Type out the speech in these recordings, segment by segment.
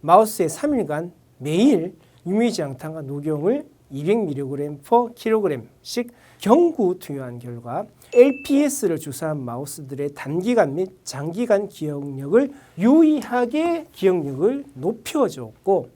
마우스에 3일간 매일 유미지향탄과 녹용을 200mg per kg씩 경구 투여한 결과 LPS를 주사한 마우스들의 단기간 및 장기간 기억력을 유의하게 기억력을 높여줬고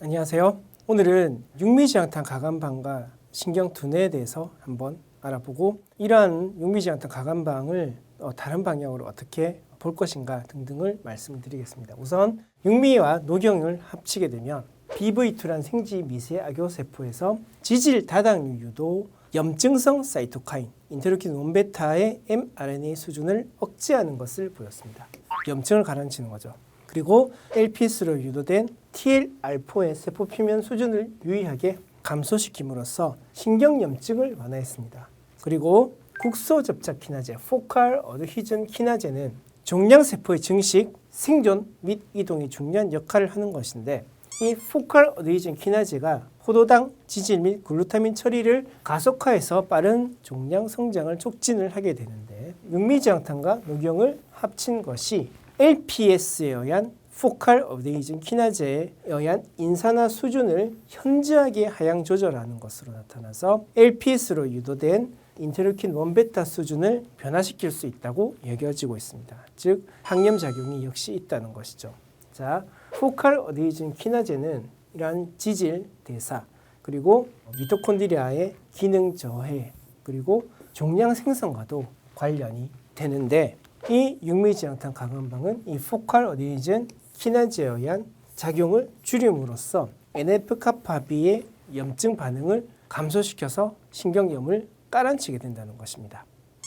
안녕하세요. 오늘은 육미지향탄 가감방과 신경두뇌에 대해서 한번 알아보고 이러한 육미지향탄 가감방을 어, 다른 방향으로 어떻게 볼 것인가 등등을 말씀드리겠습니다. 우선 육미와 녹용을 합치게 되면 BV2란 생지 미세 악교 세포에서 지질 다당류 유도 염증성 사이토카인 인터루킨 1베타의 mRNA 수준을 억제하는 것을 보였습니다. 염증을 가라앉히는 거죠. 그리고 LPS로 유도된 TLR4의 세포 표면 수준을 유의하게 감소시킴으로써 신경염증을 완화했습니다. 그리고 국소 접착 키나제 포칼 어드히전 키나제는 종양 세포의 증식, 생존 및 이동이 중요한 역할을 하는 것인데 이 포칼 어드히전 키나제가 포도당, 지질 및 글루타민 처리를 가속화해서 빠른 종양 성장을 촉진을 하게 되는데 육미지향탄과 녹용을 합친 것이 LPS에 의한 포칼 어데이징 키나제에 의한 인산화 수준을 현저하게 하향 조절하는 것으로 나타나서 LPS로 유도된 인터루킨 1베타 수준을 변화시킬 수 있다고 여겨지고 있습니다. 즉 항염 작용이 역시 있다는 것이죠. 자, 포칼 어데이징 키나제는 이러한 지질 대사 그리고 미토콘드리아의 기능 저해 그리고 종양 생성과도 관련이 되는데 이 육미지향탄 강한방은 이 포칼 어디니즌 키나제에 의한 작용을 줄임으로써 NF-카파비의 염증 반응을 감소시켜서 신경염을 깔아치게 된다는 것입니다.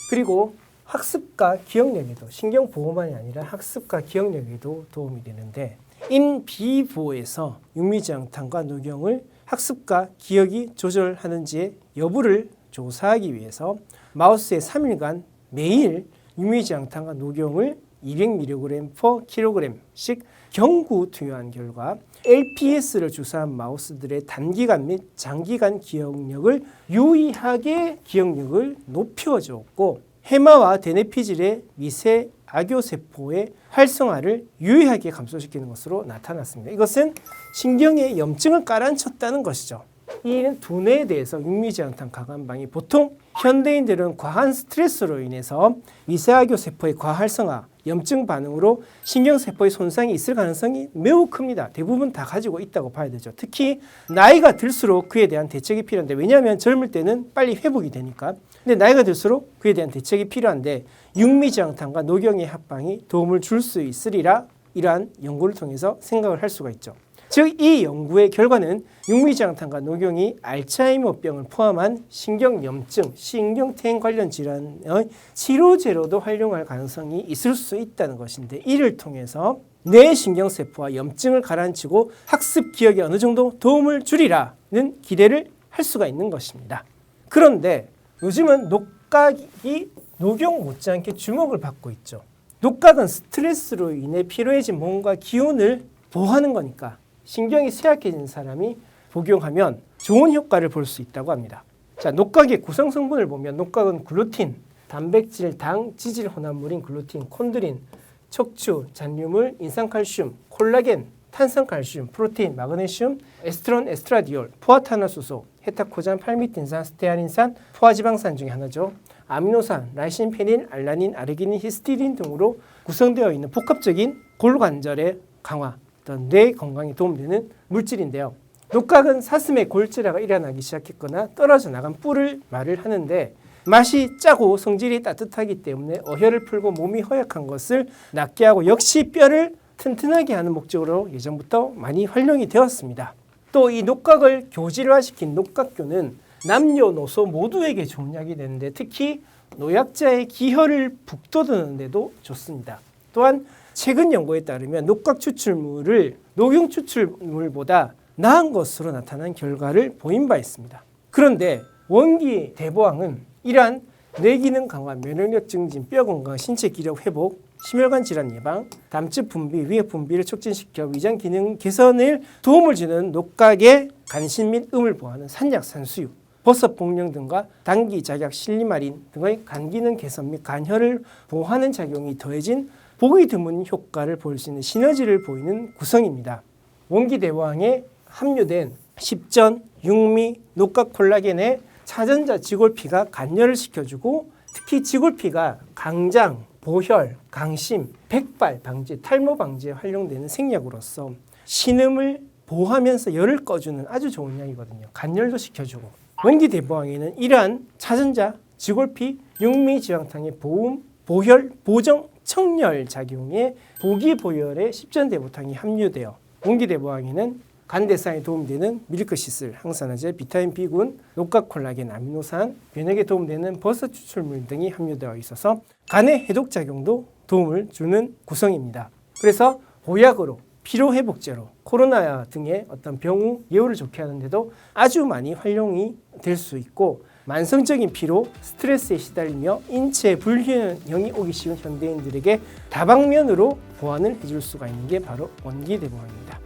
그리고 학습과 기억력에도 신경 보호만이 아니라 학습과 기억력에도 도움이 되는데 인 비보에서 육미지향탄과 녹용을 학습과 기억이 조절하는지의 여부를 조사하기 위해서 마우스에 3일간 매일 유미지향탄과 녹용을 200mg per kg씩 경구 투여한 결과 LPS를 주사한 마우스들의 단기간 및 장기간 기억력을 유의하게 기억력을 높여줬고 해마와 데네피질의 미세 악교세포의 활성화를 유의하게 감소시키는 것으로 나타났습니다. 이것은 신경의 염증을 깔아앉혔다는 것이죠. 이 두뇌에 대해서 육미지향탄 가감방이 보통 현대인들은 과한 스트레스로 인해서 미세하교 세포의 과활성화, 염증 반응으로 신경세포의 손상이 있을 가능성이 매우 큽니다. 대부분 다 가지고 있다고 봐야 되죠. 특히 나이가 들수록 그에 대한 대책이 필요한데 왜냐하면 젊을 때는 빨리 회복이 되니까. 근데 나이가 들수록 그에 대한 대책이 필요한데 육미지향탄과 녹용의 합방이 도움을 줄 수 있으리라 이러한 연구를 통해서 생각을 할 수가 있죠. 즉 이 연구의 결과는 육미지향탄과 녹용이 알츠하이머병을 포함한 신경염증, 신경퇴행 관련 질환의 치료제로도 활용할 가능성이 있을 수 있다는 것인데 이를 통해서 뇌 신경세포와 염증을 가라앉히고 학습 기억에 어느 정도 도움을 주리라는 기대를 할 수가 있는 것입니다. 그런데 요즘은 녹각이 녹용 못지않게 주목을 받고 있죠. 녹각은 스트레스로 인해 피로해진 몸과 기운을 보호하는 거니까 신경이 쇠약해진 사람이 복용하면 좋은 효과를 볼 수 있다고 합니다. 자, 녹각의 구성 성분을 보면 녹각은 글루틴, 단백질, 당, 지질 혼합물인 글루틴, 콘드린, 척추, 잔류물, 인산칼슘, 콜라겐, 탄산칼슘, 프로테인, 마그네슘, 에스트론, 에스트라디올, 포아타나수소, 헤타코잔, 팔미틴산, 스테아린산, 포화지방산 중에 하나죠. 아미노산, 라이신, 페닌, 알라닌, 아르기닌, 히스티딘 등으로 구성되어 있는 복합적인 골관절의 강화, 어떤 뇌 건강에 도움되는 물질인데요. 녹각은 사슴의 골절화가 일어나기 시작했거나 떨어져 나간 뿔을 말을 하는데 맛이 짜고 성질이 따뜻하기 때문에 어혈을 풀고 몸이 허약한 것을 낫게 하고 역시 뼈를 튼튼하게 하는 목적으로 예전부터 많이 활용이 되었습니다. 또 이 녹각을 교질화시킨 녹각교는 남녀노소 모두에게 좋은 약이 되는데 특히 노약자의 기혈을 북돋우는 데도 좋습니다. 또한 최근 연구에 따르면 녹각 추출물을 녹용 추출물보다 나은 것으로 나타난 결과를 보인 바 있습니다. 그런데 원기 대보항은 이러한 뇌기능 강화, 면역력 증진, 뼈 건강, 신체 기력 회복, 심혈관 질환 예방, 담즙 분비, 위액 분비를 촉진시켜 위장 기능 개선을 도움을 주는 녹각의 간신 및 음을 보호하는 산약 산수유, 버섯 복령 등과 당기 작약 실리마린 등의 간 기능 개선 및 간혈을 보호하는 작용이 더해진 보기 드문 효과를 볼수 있는 시너지를 보이는 구성입니다. 원기 대왕에 함유된 십전, 육미, 녹각 콜라겐의 차전자 지골피가 간열을 시켜주고 특히 지골피가 강장, 보혈, 강심, 백발 방지, 탈모 방지에 활용되는 생약으로서 신음을 보호하면서 열을 꺼주는 아주 좋은 약이거든요. 간열도 시켜주고 원기 대보왕에는 이러한 차전자, 지골피, 육미지황탕의 보음, 보혈, 보정, 청열 작용에 보기 보혈의 십전대보탕이 함유되어 원기대보항에는 간 대사에 도움이 되는 밀크시슬, 항산화제, 비타민 B군, 녹각 콜라겐, 아미노산, 면역에 도움되는 버섯 추출물 등이 함유되어 있어서 간의 해독 작용도 도움을 주는 구성입니다. 그래서 보약으로 피로 회복제로 코로나 등의 어떤 병후 예후를 좋게 하는데도 아주 많이 활용이 될 수 있고 만성적인 피로, 스트레스에 시달리며 인체 불균형이 오기 쉬운 현대인들에게 다방면으로 보완을 해줄 수가 있는 게 바로 원기 대보항입니다.